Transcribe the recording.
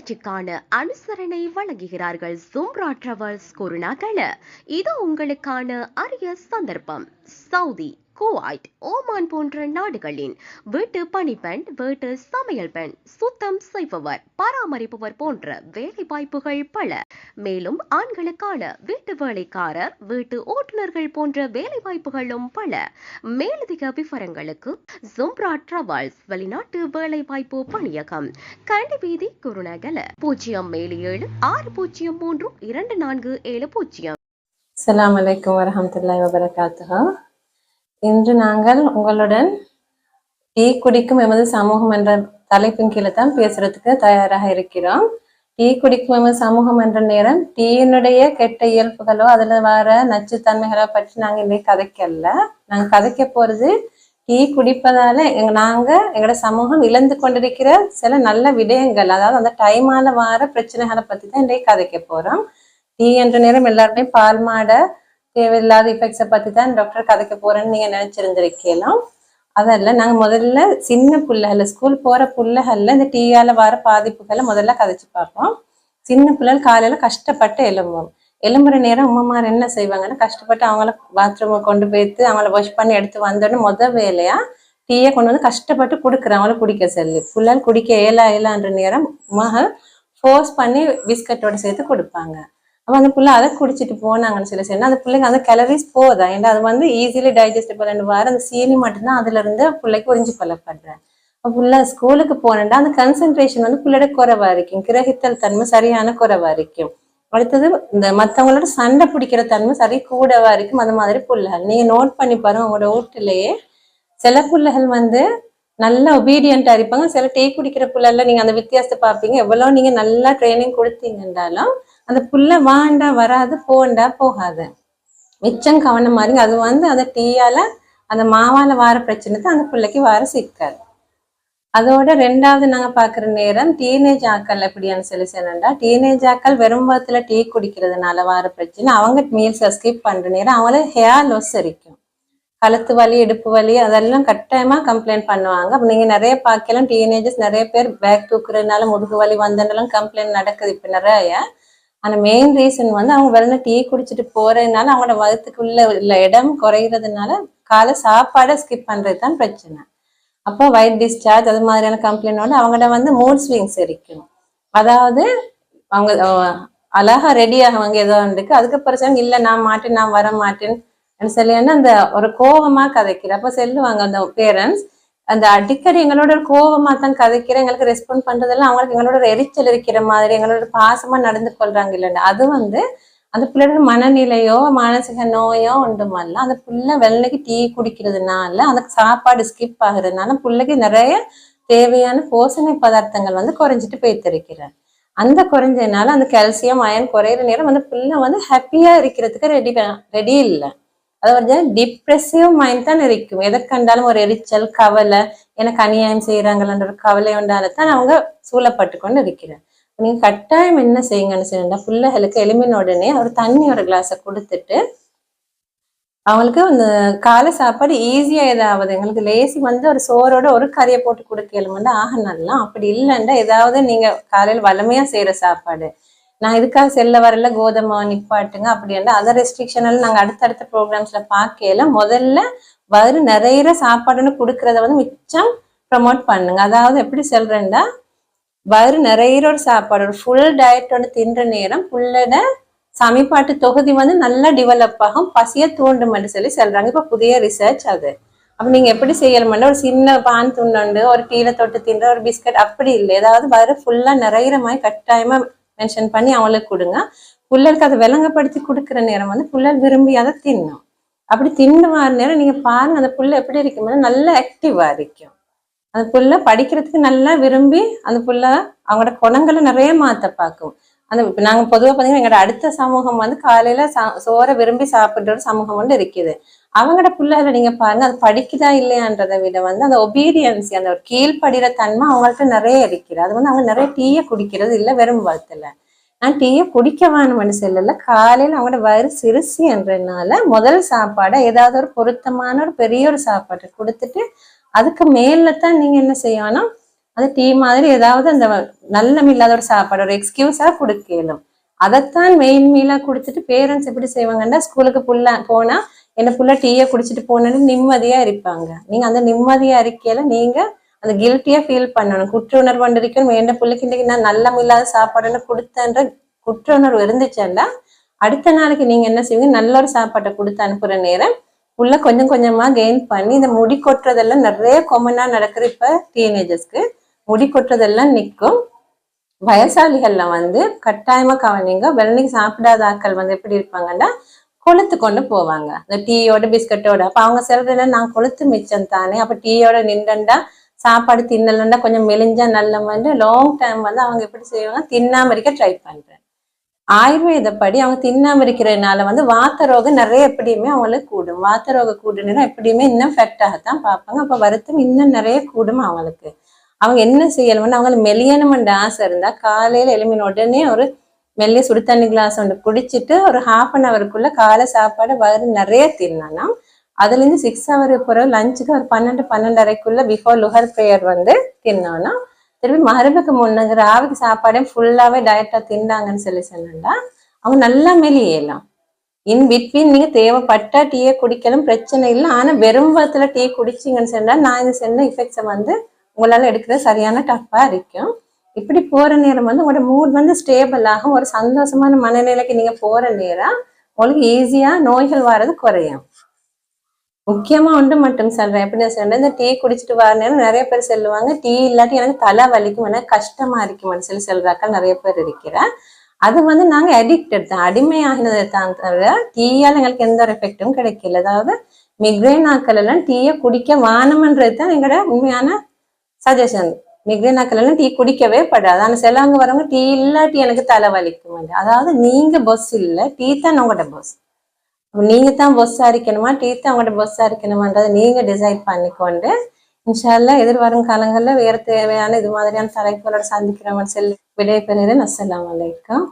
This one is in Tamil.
நிகழ்ச்சிக்கான அனுசரணை வழங்குகிறார்கள் சும்ரா டிராவல்ஸ் குருநாகல இது உங்களுக்கான அரிய சந்தர்ப்பம். சவுதி. குவைட் ஓமான் போன்ற நாடுகளின் வீட்டு பணிப்பெண் வீட்டு சமையல் பெண் சுத்தம் செய்பவர் பராமரிப்பவர் போன்ற வேலை வாய்ப்புகள் பல. மேலும் ஆண்களுக்கான வீட்டு வேலைக்காரர் வீட்டு ஓட்டுநர்கள் போன்ற வேலை வாய்ப்புகளும் பல. மேலதிக விவரங்களுக்கு ஜும்ரா டிராவல்ஸ் வெளிநாட்டு வேலை வாய்ப்பு பணியகம் கண்டி குருநகல. பூஜ்ஜியம் ஏழு ஏழு ஆறு பூஜ்ஜியம் மூன்று இரண்டு நான்கு ஏழு பூஜ்ஜியம். அலாம் அலைக்கும் வரஹமத்துல்லாஹி வபரகாத்துஹா. இன்று நாங்கள் உங்களுடன் டீ குடிக்கும் எமது சமூகம் என்ற தலைப்பின் கீழே தான் பேசுறதுக்கு தயாராக இருக்கிறோம். டீ குடிக்கும் எமது சமூகம் என்ற நேரம் டீயினுடைய கெட்ட இயல்புகளோ அதுல வர நச்சுத்தன்மைகளோ பற்றி நாங்க இன்னைக்கு கதைக்கல நாங்க கதைக்க போறது டீ குடிப்பதால நாங்க எங்களோட சமூகம் இழந்து கொண்டிருக்கிற சில நல்ல விடயங்கள் அதாவது அந்த டைமால வர பிரச்சனைகளை பத்தி தான் இன்றைக்கு கதைக்க போறோம். டீ என்ற நேரம் எல்லாருமே பால் மாட தேவையில்லாத இஃபெக்ட்ஸை பற்றி தான் டாக்டர் கதைக்க போகிறேன்னு நீங்கள் நினைச்சிருந்திருக்கலாம். அதெல்லாம் நாங்கள் முதல்ல சின்ன பிள்ளைகள் ஸ்கூல் போகிற பிள்ளைகள்ல இந்த டீயால் வர பாதிப்புகளை முதல்ல கதைச்சு பார்ப்போம். சின்ன பிள்ளைகள் காலையில் கஷ்டப்பட்டு எலும்பும் எலும்புற நேரம் உமாமார் என்ன செய்வாங்கன்னா கஷ்டப்பட்டு அவங்கள பாத்ரூமை கொண்டு போயிட்டு அவங்கள வாஷ் பண்ணி எடுத்து வந்தோடனே முத வேலையாக டீயை கொண்டு வந்து கஷ்டப்பட்டு கொடுக்குறேன் அவங்கள குடிக்க சொல்லி. பிள்ளைகள் குடிக்க ஏலா ஏலான்ற நேரம் உமாக ஃபோர்ஸ் பண்ணி பிஸ்கட்டோட சேர்த்து கொடுப்பாங்க. அப்போ அந்த பிள்ளை அதை குடிச்சிட்டு போனாங்கன்னு சொல்லி சொன்னா அந்த பிள்ளைங்க அந்த கலரிஸ் போதா? ஏன்னா அது வந்து ஈஸிலி டைஜஸ்டபிள் வாரம் அந்த சீனி மட்டும்தான் அதுல இருந்து பிள்ளைக்கு உறிஞ்சு கொள்ளப்படுறேன் புள்ள ஸ்கூலுக்கு போனேன்டா அந்த கன்சென்ட்ரேஷன் வந்து பிள்ளையோட குறைவா இருக்கும். கிரகித்தல் தன்மை சரியான குறைவா இருக்கும். அடுத்தது இந்த மத்தவங்களோட சண்டை பிடிக்கிற தன்மை சரி கூடவா இருக்கும். அந்த மாதிரி புள்ளைகள். நீங்க நோட் பண்ணி பாருங்க உங்களோட வீட்டுலயே சில புள்ளைகள் வந்து நல்லா ஒபீடியண்டா இருப்பாங்க. சில டீ குடிக்கிற புள்ளல நீங்க அந்த வித்தியாசத்தை பார்ப்பீங்க. எவ்வளவு நீங்க நல்லா ட்ரைனிங் கொடுத்தீங்கன்றாலும் அந்த புள்ள வாண்டா வராது போண்டா போகாது. மிச்சம் கவனம் மாதிரி அது வந்து அந்த டீயால அந்த மாவால வார பிரச்சனை தான் அந்த பிள்ளைக்கு வார சிக்காது. அதோட ரெண்டாவது நாங்க பாக்குற நேரம் டீனேஜ் ஆக்கள் எப்படின்னு சொல்லி சொன்னா டீனேஜ் ஆக்கள் வெறும் வயத்துல டீ குடிக்கிறதுனால வார பிரச்சனை. அவங்க மீல்ஸ் ஸ்கிப் பண்ற நேரம் அவங்கள ஹேர் லொஸ் இருக்கும் கழுத்து வலி இடுப்பு வலி அதெல்லாம் கட்டாயமா கம்ப்ளைண்ட் பண்ணுவாங்க. நீங்க நிறைய பார்க்கலாம் டீனேஜர்ஸ் நிறைய பேர் பேக் தூக்குறதுனால முதுகு வலி வந்தனாலும் கம்ப்ளைண்ட் நடக்குது. இப்ப நிறைய ஆனா மெயின் ரீசன் வந்து அவங்க வெறும் டீ குடிச்சிட்டு போறதுனால அவங்களோட வயிற்றுக்குள்ள உள்ள இடம் குறையிறதுனால காலை சாப்பாடை ஸ்கிப் பண்றது தான் பிரச்சனை. அப்போ வயிட் டிஸ்சார்ஜ் அது மாதிரியான கம்ப்ளைண்டோட அவங்களோட வந்து மூட் ஸ்விங்ஸ் இருக்கும் அதாவது அவங்க அழகா ரெடி ஆகுவாங்க ஏதோ இருக்கு. அதுக்கப்புறம் இல்லை நான் மாட்டேன் நான் வர மாட்டேன் சொல்லியான அந்த ஒரு கோவமா கதைக்கிற அப்ப சொல்லுவாங்க அந்த பேரண்ட்ஸ் அந்த அடிக்கடி எங்களோட கோபமா தான் கதைக்கிற எங்களுக்கு ரெஸ்பாண்ட் பண்றதெல்லாம் அவங்களுக்கு எங்களோட எரிச்சல் இருக்கிற மாதிரி எங்களோட பாசமா நடந்து கொள்றாங்க இல்லைன்னு. அது வந்து அந்த பிள்ளையோட மனநிலையோ மானசிக நோயோ உண்டுமல்ல அந்த பிள்ளை வெள்ளைக்கு டீ குடிக்கிறதுனால அந்த சாப்பாடு ஸ்கிப் ஆகுறதுனால பிள்ளைக்கு நிறைய தேவையான போஷணை பதார்த்தங்கள் வந்து குறைஞ்சிட்டு போய்த்திருக்கிறேன் அந்த குறைஞ்சதுனால அந்த கால்சியம் அயன் குறையிற நேரம் அந்த பிள்ளை வந்து ஹாப்பியா இருக்கிறதுக்கு ரெடி ரெடி இல்லை. அதாவது வந்து டிப்ரெசிவ் மைண்ட் தான் இருக்கும். எதை கண்டாலும் ஒரு எரிச்சல் கவலை எனக்கு அநியாயம் செய்யறாங்கன்ற ஒரு கவலை உண்டால தான் அவங்க சூழப்பட்டு கொண்டு இருக்கிறார் நீங்க கட்டாயம் என்ன செய்யுங்கன்னு சொன்னா பிள்ளைகளுக்கு எலும்பின உடனே ஒரு தண்ணி ஒரு கிளாஸை கொடுத்துட்டு அவங்களுக்கு அந்த காலை சாப்பாடு ஈஸியா ஏதாவது எங்களுக்கு லேசி வந்து ஒரு சோறோட ஒரு கறியை போட்டு கொடுக்கலுமெண்டா ஆக நல்லா அப்படி இல்லைண்டா ஏதாவது நீங்க காலையில் வளமையா செய்யற சாப்பாடு. நான் இதுக்காக செல்ல வரல கோதுமை நிப்பாட்டுங்க அப்படின்னா அதை ரெஸ்ட்ரிக்ஷன் எல்லாம் நாங்கள் அடுத்தடுத்த ப்ரோக்ராம்ஸ்ல பார்க்கல முதல்ல வயிறு நிறைய சாப்பாடுன்னு கொடுக்கறத வந்து மிச்சம் ப்ரமோட் பண்ணுங்க. அதாவது எப்படி சொல்றேன்டா வரும் நிறைய ஒரு சாப்பாடு ஒரு ஃபுல் டயட்டோட தின்ற நேரம் புள்ளட சமைப்பாட்டு தொகுதி வந்து நல்லா டெவலப் ஆகும். பசிய தூண்டும் சொல்லி சொல்றாங்க. இப்போ புதிய ரிசர்ச் அது. அப்போ நீங்கள் எப்படி செய்யணும்னா ஒரு சின்ன பான் துண்டு ஒரு டீல தொட்டு தின்ற ஒரு பிஸ்கட் அப்படி இல்லை. ஏதாவது வயிறு ஃபுல்லாக நிறைய மாதிரி கட்டாயமாக மென்ஷன் பண்ணி அவங்களுக்கு கொடுங்க. புள்ளருக்கு அதை விளங்கப்படுத்தி கொடுக்குற நேரம் வந்து புள்ளல் விரும்பி அதை தின்னும். அப்படி தின்னு வர நேரம் நீங்க பாருங்க அந்த புள்ள எப்படி இருக்கும்னா நல்லா ஆக்டிவா இருக்கும். அந்த புள்ள படிக்கிறதுக்கு நல்லா விரும்பி அந்த புள்ள அவங்களோட குணங்களை நிறைய மாத்த பார்க்கும். அந்த இப்போ நாங்கள் பொதுவாக பார்த்தீங்கன்னா எங்களோட அடுத்த சமூகம் வந்து காலையில் சா- சோறை விரும்பி சாப்பிட்ற ஒரு சமூகம் வந்து இருக்குது. அவங்களோட பிள்ளைகளை நீங்கள் பாருங்க அது படிக்குதா இல்லையான்றதை விட வந்து அந்த ஒபீடியன்ஸ் அந்த ஒரு கீழ்ப்படுகிற தன்மை அவங்கள்ட்ட நிறைய இருக்குது அது வந்து அவங்க நிறைய டீயை குடிக்கிறது இல்லை வெறும் வளர்த்துல நான் டீயை குடிக்க வேணும்னு சொல்லல காலையில் அவங்களோட வயிறு சிறுசி என்றனால முதல் சாப்பாடை ஏதாவது ஒரு பொருத்தமான ஒரு பெரிய ஒரு சாப்பாட்டை கொடுத்துட்டு அதுக்கு மேல தான் நீங்கள் என்ன செய்யணும்? அது டீ மாதிரி ஏதாவது அந்த நல்லம் இல்லாத ஒரு சாப்பாடு ஒரு எக்ஸ்கியூஸா கொடுக்கலும் அதைத்தான் மெயின் மீலா குடிச்சிட்டு பேரண்ட்ஸ் எப்படி செய்வாங்கன்னா ஸ்கூலுக்கு புள்ள போனா என்ன புள்ள டீயை குடிச்சிட்டு போனேன்னு நிம்மதியா இருப்பாங்க. நீங்க அந்த நிம்மதியா இருக்கையில நீங்க அந்த கில்ட்டியா ஃபீல் பண்ணணும். குற்ற உணர்வு இருக்கணும் என் பிள்ளைக்கு இன்னைக்கு நான் நல்லம் இல்லாத சாப்பாடுன்னு கொடுத்தேன்ற குற்ற உணர்வு இருந்துச்சுன்னா அடுத்த நாளைக்கு நீங்க என்ன செய்வீங்க? நல்ல ஒரு சாப்பாட்டை கொடுத்து அனுப்புற நேரம் உள்ள கொஞ்சம் கொஞ்சமா கெயின் பண்ணி இந்த முடி கொட்டுறதெல்லாம் நிறைய காமனா நடக்குது இப்ப டீனேஜர்ஸ்க்கு முடி கொட்டுறதெல்லாம் நிற்கும் வயசாளிகள்ல வந்து கட்டாயமா கவனிங்க. வெள்ளனைக்கு சாப்பிடாத ஆட்கள் வந்து எப்படி இருப்பாங்கன்னா கொளுத்து கொண்டு போவாங்க. இந்த டீயோட பிஸ்கட்டோட. அப்ப அவங்க சொல்றதுல நான் கொளுத்து மிச்சம் தானே. அப்ப டீயோட நின்றண்டா சாப்பாடு தின்னலண்டா கொஞ்சம் மெலிஞ்சா நல்ல வந்து லாங் டைம் வந்து அவங்க எப்படி செய்வாங்க? தின்னாம இருக்க ட்ரை பண்றேன். ஆயுர்வேதப்படி அவங்க தின்னாம இருக்கிறதுனால வந்து வாத்த ரோகம் நிறைய எப்படியுமே அவங்களுக்கு கூடும். வாத்த ரோக கூடுனா எப்படியுமே இன்னும் ஃபெக்டாகத்தான் பார்ப்பாங்க. அப்போ வருத்தம் இன்னும் நிறைய கூடும் அவங்களுக்கு. அவங்க என்ன செய்யணும்னு அவங்களுக்கு மெலியணுமென்ற ஆசை இருந்தா காலையில எழுமின உடனே ஒரு மெல்லிய சுடு தண்ணி கிளாஸ் ஒன்று குடிச்சிட்டு ஒரு ஹாஃப் அன் அவருக்குள்ள காலை சாப்பாடு வயிறு நிறைய தின்னானா அதுலேருந்து சிக்ஸ் ஹவர் பிறகு லஞ்சுக்கு ஒரு பன்னெண்டு பன்னெண்டரைக்குள்ள பிஃபோர் லுஹர் ப்ரேயர் வந்து தின்னோன்னா திருப்பி மகரிபுக்கு முன்னங்க ராவுக்கு சாப்பாடே ஃபுல்லாகவே டயட்டாக தின்னாங்கன்னு சொல்லி சொன்னா அவங்க நல்லா மெலியலாம். இன் பிட்வீன் நீங்க தேவைப்பட்டா டீயை குடிக்கலாம் பிரச்சனை இல்லை. ஆனா வெறும் வயத்துல டீ குடிச்சிங்கன்னு சொன்னா நான் இந்த சொன்ன இஃபெக்ட்ஸை வந்து உங்களால எடுக்கிறது சரியான டஃப்பா இருக்கும். இப்படி போற நேரம் வந்து உங்களோட மூட் வந்து ஸ்டேபிள் ஆகும். ஒரு சந்தோஷமான மனநிலைக்கு நீங்க போற நேரம் உங்களுக்கு ஈஸியா நோய்கள் வர்றது குறையும். முக்கியமா ஒன்று மட்டும் சொல்கிறேன் எப்படி சொல்றேன்? இந்த டீ குடிச்சிட்டு வர நேரம் நிறைய பேர் சொல்லுவாங்க. டீ இல்லாட்டி எனக்கு தலை வலிக்கும் எனக்கு கஷ்டமா இருக்கும்னு சொல்லி சொல்கிறாக்கள் நிறைய பேர் இருக்கிறேன் அது வந்து நாங்க அடிக்டட் தான். அடிமையாகினதை தான் தவிர டீயால் எங்களுக்கு எந்த ஒரு எஃபெக்டும் கிடைக்கல. அதாவது மிக்ரேன் ஆக்கள் எல்லாம் டீயை குடிக்க வானம்ன்றது தான் எங்களோட உண்மையான சஜஷன் மிக்ரேன் ஆக்கள் டீ குடிக்கவே படாது. ஆனால் சிலவங்க வரவங்க டீ இல்லாட்டி எனக்கு தலை வலிக்கும் அதாவது நீங்க பஸ் இல்லை டீ தான் உங்களோட பஸ் நீங்க தான் பஸ் இருக்கணுமா? டீ தான் உங்களோட பொஸ்ஸா இருக்கணுமான்றதை நீங்க டிசைட் பண்ணிக்கொண்டு இன்ஷால்லா எதிர்வரும் காலங்களில் வேறு தேவையான இது மாதிரியான தலைப்புகளோட சந்திக்கிறவங்க செல் விடைபெறுகிறேன். அஸ்ஸலாமு அலைக்கும்.